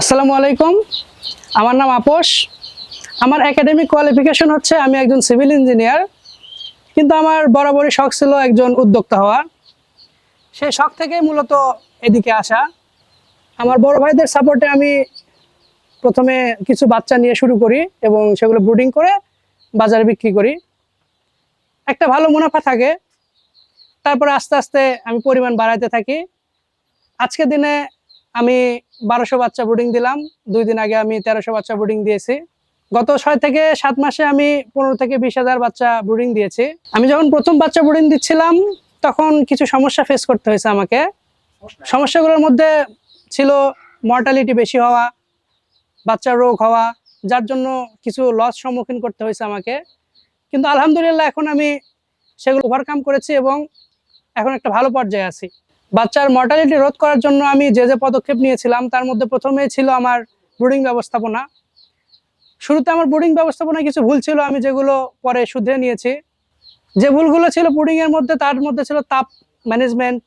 আসসালামু আলাইকুম। আমার নাম আপোষ। আমার একাডেমিক কোয়ালিফিকেশন হচ্ছে আমি একজন সিভিল ইঞ্জিনিয়ার কিন্তু আমার বরাবরই শখ ছিল একজন উদ্যোক্তা হওয়া। সেই শখ থেকেই মূলত এদিকে আসা। আমার বড় ভাইদের সাপোর্টে আমি প্রথমে কিছু বাচ্চা নিয়ে শুরু করি এবং সেগুলো ব্রুডিং করে বাজারে বিক্রি করি। একটা ভালো মুনাফা থাকে, তারপরে আস্তে আস্তে আমি পরিমাণ বাড়াইতে থাকি। আজকের দিনে আমি বারোশো বাচ্চা ব্রুডিং দিলাম। দুই দিন আগে আমি তেরোশো বাচ্চা ব্রুডিং দিয়েছি। গত ছয় থেকে সাত মাসে আমি পনেরো থেকে বিশ হাজার বাচ্চা ব্রুডিং দিয়েছি। আমি যখন প্রথম বাচ্চা ব্রুডিং দিচ্ছিলাম, তখন কিছু সমস্যা ফেস করতে হয়েছে আমাকে। সমস্যাগুলোর মধ্যে ছিল মর্টালিটি বেশি হওয়া বাচ্চার রোগ হওয়া, যার জন্য কিছু লস সম্মুখীন করতে হয়েছে আমাকে। কিন্তু আলহামদুলিল্লাহ এখন আমি সেগুলো ওভারকাম করেছি এবং এখন একটা ভালো পর্যায়ে আছি। বাচ্চার মর্টালিটি রোধ করার জন্য আমি যে যে পদক্ষেপ নিয়েছিলাম, তার মধ্যে প্রথমেই ছিল আমার ব্রুডিং ব্যবস্থাপনা। শুরুতে আমার ব্রুডিং ব্যবস্থাপনায় কিছু ভুল ছিল, আমি যেগুলো পরে শুধরে নিয়েছি। যে ভুলগুলো ছিল ব্রুডিং এর মধ্যে, তার মধ্যে ছিল তাপ ম্যানেজমেন্ট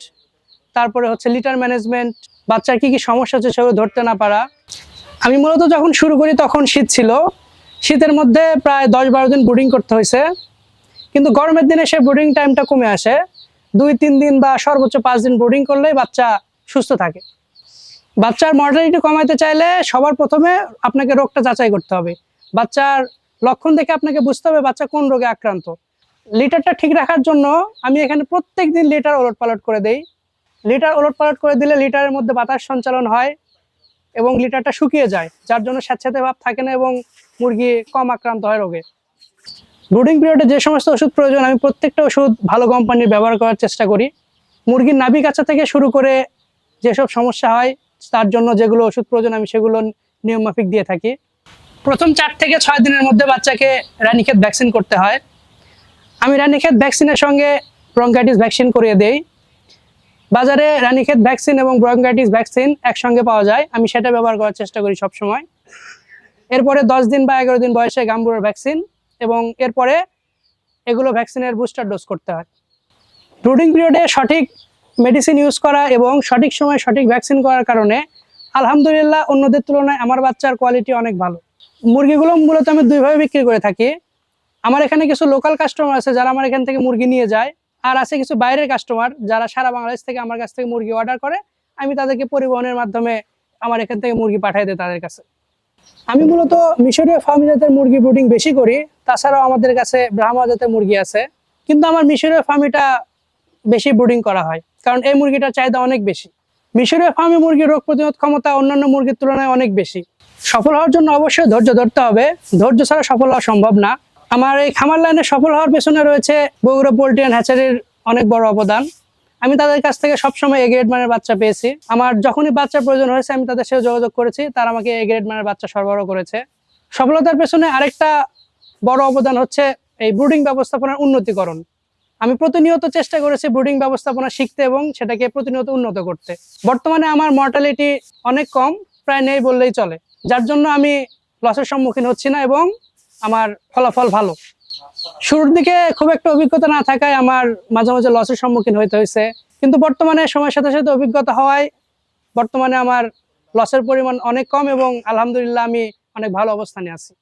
তারপরে হচ্ছে লিটার ম্যানেজমেন্ট বাচ্চার কি কি সমস্যা হচ্ছে সেগুলো ধরতে না পারা। আমি মূলত যখন শুরু করি তখন শীত ছিল। শীতের মধ্যে প্রায় দশ বারো দিন ব্রুডিং করতে হয়েছে। কিন্তু গরমের দিনে সে ব্রুডিং টাইমটা কমে আসে। দুই, তিন দিন বা সর্বোচ্চ পাঁচ দিন ব্রুডিং করলেই বাচ্চা সুস্থ থাকে। বাচ্চার মর্টালিটি কমাইতে চাইলে সবার প্রথমে আপনাকে রোগটা যাচাই করতে হবে। বাচ্চার লক্ষণ দেখে আপনাকে বুঝতে হবে বাচ্চা কোন রোগে আক্রান্ত। লিটারটা ঠিক রাখার জন্য আমি এখানে প্রত্যেক দিন লিটার ওলট পালট করে দেই। লিটার ওলট পালট করে দিলে লিটারের মধ্যে বাতাস সঞ্চালন হয় এবং লিটারটা শুকিয়ে যায়, যার জন্য স্যাঁতস্যাঁতে ভাব থাকে না এবং মুরগি কম আক্রান্ত হয় রোগে। ব্রুডিং পিরিয়ডে যে সমস্ত ওষুধ প্রয়োজন, আমি প্রত্যেকটা ওষুধ ভালো কোম্পানির ব্যবহার করার চেষ্টা করি। মুরগির নাভি কাছা থেকে শুরু করে যেসব সমস্যা হয়, তার জন্য যেগুলো ওষুধ প্রয়োজন, আমি সেগুলো নিয়মমাফিক দিয়ে থাকি। প্রথম চার থেকে ছয় দিনের মধ্যে বাচ্চাকে রানীক্ষেত ভ্যাকসিন করতে হয়। আমি রানীক্ষেত ভ্যাকসিনের সঙ্গে ব্রঙ্কাইটিস ভ্যাকসিন করিয়ে দেই। বাজারে রানীক্ষেত ভ্যাকসিন এবং ব্রঙ্কাইটিস ভ্যাকসিন একসঙ্গে পাওয়া যায়। আমি সেটা ব্যবহার করার চেষ্টা করি সব সময় এরপরে দশ দিন বা এগারো দিন বয়সে গাম্বুরের ভ্যাকসিন এবং এরপরে এগুলো ভ্যাকসিনের বুস্টার ডোজ করতে হয়। ব্রুডিং পিরিয়ডে সঠিক মেডিসিন ইউজ করা এবং সঠিক সময় সঠিক ভ্যাকসিন করার কারণে আলহামদুলিল্লাহ অন্যদের তুলনায় আমার বাচ্চার কোয়ালিটি অনেক ভালো। মুরগিগুলো মূলত আমি দুইভাবে বিক্রি করে থাকি। আমার এখানে কিছু লোকাল কাস্টমার আছে যারা আমার এখান থেকে মুরগি নিয়ে যায় আর আছে কিছু বাইরের কাস্টমার যারা সারা বাংলাদেশ থেকে আমার কাছ থেকে মুরগি অর্ডার করে, আমি তাদেরকে পরিবহনের মাধ্যমে আমার এখান থেকে মুরগি পাঠাই দিই তাদের কাছে। আমি মূলত মিশরীয় ফার্মি জাতের মুরগি ব্রুডিং বেশি করি, তাছাড়াও আমাদের কাছে ব্রাহ্মা জাতের মুরগি আছে। কিন্তু আমার মিশরীয় ফার্মিটা বেশি ব্রুডিং করা হয়, কারণ এই মুরগিটার চাহিদা অনেক বেশি। মিশরীয় ফার্মি মুরগির রোগ প্রতিরোধ ক্ষমতা অন্যান্য মুরগির তুলনায় অনেক বেশি। সফল হওয়ার জন্য অবশ্যই ধৈর্য ধরতে হবে। ধৈর্য ছাড়া সফল হওয়া সম্ভব না। আমার এই খামার লাইনে সফল হওয়ার পেছনে রয়েছে বগুড়া পোল্ট্রি অ্যান্ড হ্যাচারির অনেক বড় অবদান। আমি তাদের কাছ থেকে সবসময় এ গ্রেড মানের বাচ্চা পেয়েছি। আমার যখনই বাচ্চার প্রয়োজন হয়েছে, আমি তাদের সাথে যোগাযোগ করেছি, তারা আমাকে এ গ্রেড মানের বাচ্চা সরবরাহ করেছে। সফলতার পেছনে আরেকটা বড় অবদান হচ্ছে এই ব্রুডিং ব্যবস্থাপনার উন্নতিকরণ। আমি প্রতিনিয়ত চেষ্টা করেছি ব্রুডিং ব্যবস্থাপনা শিখতে এবং সেটাকে প্রতিনিয়ত উন্নত করতে। বর্তমানে আমার মর্টালিটি অনেক কম, প্রায় নেই বললেই চলে। যার জন্য আমি লসের সম্মুখীন হচ্ছি না এবং আমার ফলাফল ভালো। শুরুর দিকে খুব একটা অভিজ্ঞতা না থাকায় আমার মাঝে মাঝে লসের সম্মুখীন হইতে হয়েছে। কিন্তু বর্তমানে সময়ের সাথে সাথে অভিজ্ঞতা হওয়ায় বর্তমানে আমার লসের পরিমাণ অনেক কম এবং আলহামদুলিল্লাহ আমি অনেক ভালো অবস্থানে আছি।